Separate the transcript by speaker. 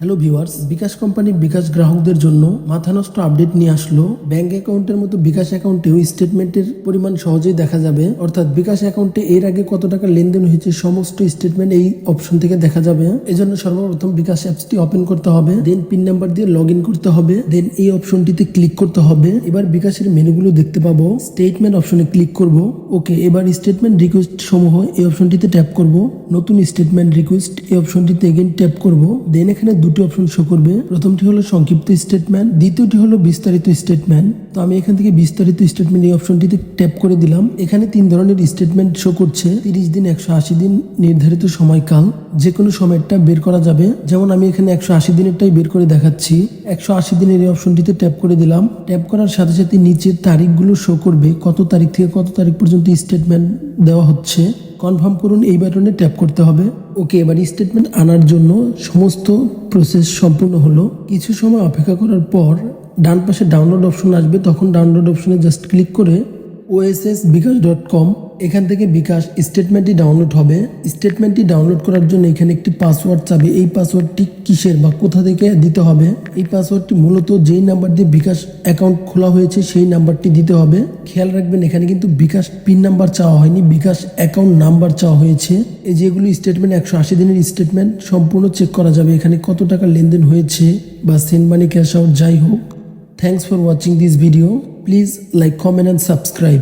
Speaker 1: Hello viewers bKash company bKash গ্রাহকদের জন্য মাথা নষ্ট আপডেট নিয়ে আসলো। ব্যাংক অ্যাকাউন্টের মতো বিকাশ অ্যাকাউন্টেও স্টেটমেন্টের পরিমাণ সহজেই দেখা যাবে। অর্থাৎ বিকাশ অ্যাকাউন্টে এর আগে কত টাকা লেনদেন হয়েছে সমস্ত স্টেটমেন্ট এই অপশন থেকে দেখা যাবে। এজন্য সর্বপ্রথম বিকাশ অ্যাপসটি ওপেন করতে হবে দেন পিন নাম্বার দিয়ে লগ করতে হবে দেন এই অপশনটিতে ক্লিক করতে হবে। এবার বিকাশের মেনুগুলো দেখতে পাবো। স্টেটমেন্ট অপশনে ক্লিক করব। ওকে, এবার স্টেটমেন্ট রিকোয়েস্ট সমূহ এই অপশনটিতে ট্যাপ করব। নতুন স্টেটমেন্ট রিকোয়েস্ট এই অপশনটিতে এগেন ট্যাপ করব। দেন এখানে দুটি অপশন শো করবে। প্রথমটি হলো সংক্ষিপ্ত স্টেটমেন্ট দ্বিতীয়টি হলো বিস্তারিত স্টেটমেন্ট তো আমি এখান থেকে বিস্তারিত স্টেটমেন্ট এই অপশনটিতে ট্যাপ করে দিলাম। এখানে তিন ধরনের স্টেটমেন্ট শো করছে। তিরিশ দিন, একশো আশি দিন নির্ধারিত সময়কাল। যে কোনো সময়টা বের করা যাবে। যেমন আমি এখানে একশো আশি দিনেরটাই বের করে দেখাচ্ছি। একশো আশি দিনের এই অপশনটিতে ট্যাপ করে দিলাম। ট্যাপ করার সাথে সাথে নিচের তারিখগুলো শো করবে। কত তারিখ থেকে কত তারিখ পর্যন্ত স্টেটমেন্ট দেওয়া হচ্ছে। কনফার্ম করুন এই বাটনে ট্যাপ করতে হবে। ওকে এবার স্টেটমেন্ট আনার জন্য সমস্ত প্রসেস সম্পূর্ণ হলো। কিছু সময় অপেক্ষা করার পর ডান পাশে ডাউনলোড অপশন আসবে। তখন ডাউনলোড অপশনে জাস্ট ক্লিক করে ওএসএস বিকাশ ডট কম এখান থেকে বিকাশ স্টেটমেন্টটি ডাউনলোড হবে। স্টেটমেন্টটি ডাউনলোড করার জন্য এখানে একটি পাসওয়ার্ড চাবে। এই পাসওয়ার্ডটি কিসের বা কোথা থেকে দিতে হবে? এই পাসওয়ার্ডটি মূলত যেই নাম্বার দিয়ে বিকাশ অ্যাকাউন্ট খোলা হয়েছে, সেই নাম্বারটি দিতে হবে। খেয়াল রাখবেন, এখানে কিন্তু বিকাশ পিন নাম্বার চাওয়া হয়নি, বিকাশ অ্যাকাউন্ট নাম্বার চাওয়া হয়েছে। এই যেগুলো স্টেটমেন্ট একশো আশি দিনের স্টেটমেন্ট সম্পূর্ণ চেক করা যাবে। এখানে কত টাকা লেনদেন হয়েছে বা সেন্ড মানি ক্যাশ আউট যাই হোক। Thanks for watching this video please like comment and subscribe